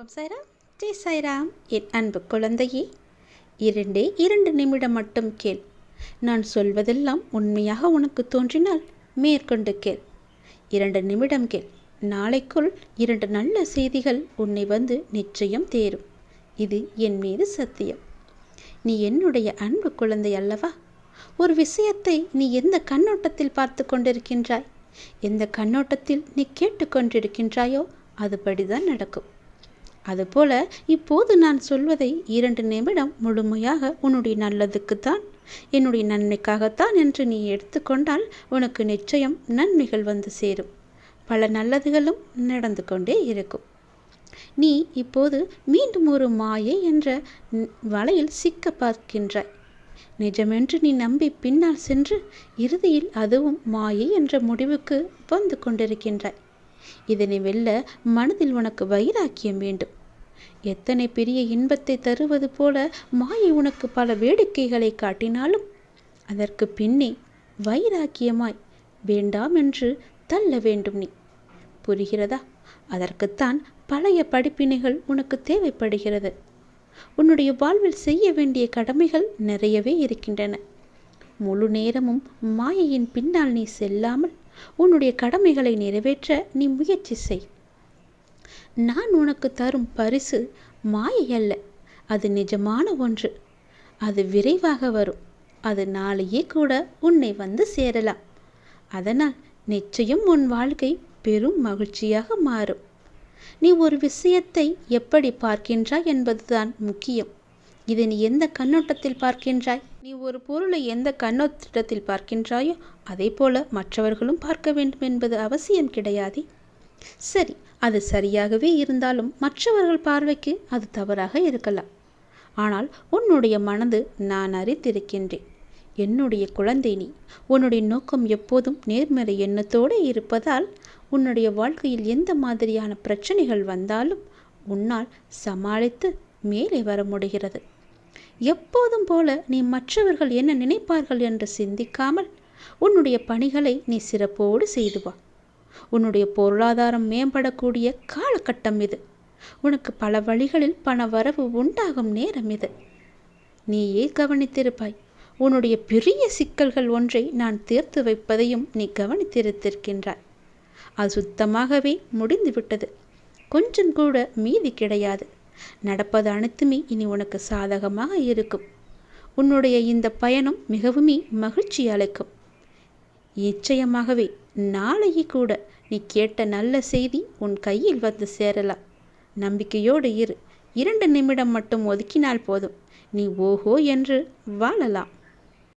ஓம் சாய்ராம். ஜெய் சாய்ராம். என் அன்பு குழந்தையே இரண்டே இரண்டு நிமிடம் மட்டும் கேள். நான் சொல்வதெல்லாம் உண்மையாக உனக்கு தோன்றினால் மேற்கொண்டு கேள். இரண்டு நிமிடம் கேள். நாளைக்குள் இரண்டு நல்ல செய்திகள் உன்னை வந்து நிச்சயம் தேரும். இது என் மீது சத்தியம். நீ என்னுடைய அன்பு குழந்தை அல்லவா? ஒரு விஷயத்தை நீ எந்த கண்ணோட்டத்தில் பார்த்து கொண்டிருக்கின்றாய்? எந்த கண்ணோட்டத்தில் நீ கேட்டுக்கொண்டிருக்கின்றாயோ அதுபடிதான் நடக்கும். அதுபோல இப்போது நான் சொல்வதை இரண்டு நிமிடம் முழுமையாக உன்னுடைய நல்லதுக்குத்தான் என்னுடைய நன்மைக்காகத்தான் என்று நீ எடுத்துக்கொண்டால் உனக்கு நிச்சயம் நன்மைகள் வந்து சேரும். பல நல்லதுகளும் நடந்து கொண்டே இருக்கும். நீ இப்போது மீண்டும் ஒரு மாயை என்ற வலையில் சிக்க பார்க்கின்றாய். நிஜமென்று நீ நம்பி பின்னால் சென்று இறுதியில் அதுவும் மாயை என்ற முடிவுக்கு வந்து கொண்டிருக்கின்றாய். இதனை வெல்ல மனதில் உனக்கு வைராக்கியம் வேண்டும். எத்தனை பெரிய இன்பத்தை தருவது போல மாயை உனக்கு பல வேடிக்கைகளை காட்டினாலும்? அதற்கு பின்னே வைராக்கியமாய் வேண்டாம் என்று தள்ள வேண்டும் நீ. புரிகிறதா? அதற்குத்தான் பழைய படிப்பினைகள் உனக்கு தேவைப்படுகிறது. உன்னுடைய வாழ்வில் செய்ய வேண்டிய கடமைகள் நிறையவே இருக்கின்றன. முழு நேரமும் மாயையின் பின்னால் நீ செல்லாமல் உன்னுடைய கடமைகளை நிறைவேற்ற நீ முயற்சி செய். நான் உனக்கு தரும் பரிசு மாயை அல்ல அது நிஜமான ஒன்று. அது விரைவாக வரும். அது நாளையே கூட உன்னை வந்து சேரலாம். அதனால் நிச்சயம் உன் வாழ்க்கை பெரும் மகிழ்ச்சியாக மாறும். நீ ஒரு விஷயத்தை எப்படி பார்க்கின்றாய் என்பதுதான் முக்கியம். இதை நீ எந்த கண்ணோட்டத்தில் பார்க்கின்றாய்? நீ ஒரு பொருளை எந்த கண்ணோட்டத்தில் பார்க்கின்றாயோ அதே போல மற்றவர்களும் பார்க்க வேண்டும் என்பது அவசியம் கிடையாதே. சரி அது சரியாகவே இருந்தாலும் மற்றவர்கள் பார்வைக்கு அது தவறாக இருக்கலாம். ஆனால் உன்னுடைய மனது நான் அறிந்திருக்கின்றேன். என்னுடைய குழந்தை நீ உன்னுடைய நோக்கம் எப்போதும் நேர்மறை எண்ணத்தோடு இருப்பதால் உன்னுடைய வாழ்க்கையில் எந்த மாதிரியான பிரச்சனைகள் வந்தாலும் உன்னால் சமாளித்து மேலே வர முடிகிறது. எப்போதும் போல நீ மற்றவர்கள் என்ன நினைப்பார்கள் என்று சிந்திக்காமல் உன்னுடைய பணிகளை நீ சிறப்போடு செய்து வா. உன்னுடைய பொருளாதாரம் மேம்படக்கூடிய காலகட்டம் இது. உனக்கு பல வழிகளில் பண வரவு உண்டாகும் நேரம் இது. நீயே கவனித்திருப்பாய். உன்னுடைய பெரிய சிக்கல்கள் ஒன்றை நான் தீர்த்து வைப்பதையும் நீ கவனித்திருத்திருக்கின்றாய். அது சுத்தமாகவே முடிந்துவிட்டது. கொஞ்சம் கூட மீதி கிடையாது. நடப்பது அனைத்துமே இனி உனக்கு சாதகமாக இருக்கும். உன்னுடைய இந்த பயணம் மிகவுமே மகிழ்ச்சி அளிக்கும். நிச்சயமாகவே நாளையே கூட நீ கேட்ட நல்ல செய்தி உன் கையில் வந்து சேரலாம். நம்பிக்கையோடு இரு. இரண்டு நிமிடம் மட்டும் ஒதுக்கினால் போதும். நீ ஓஹோ என்று வாழலாம்.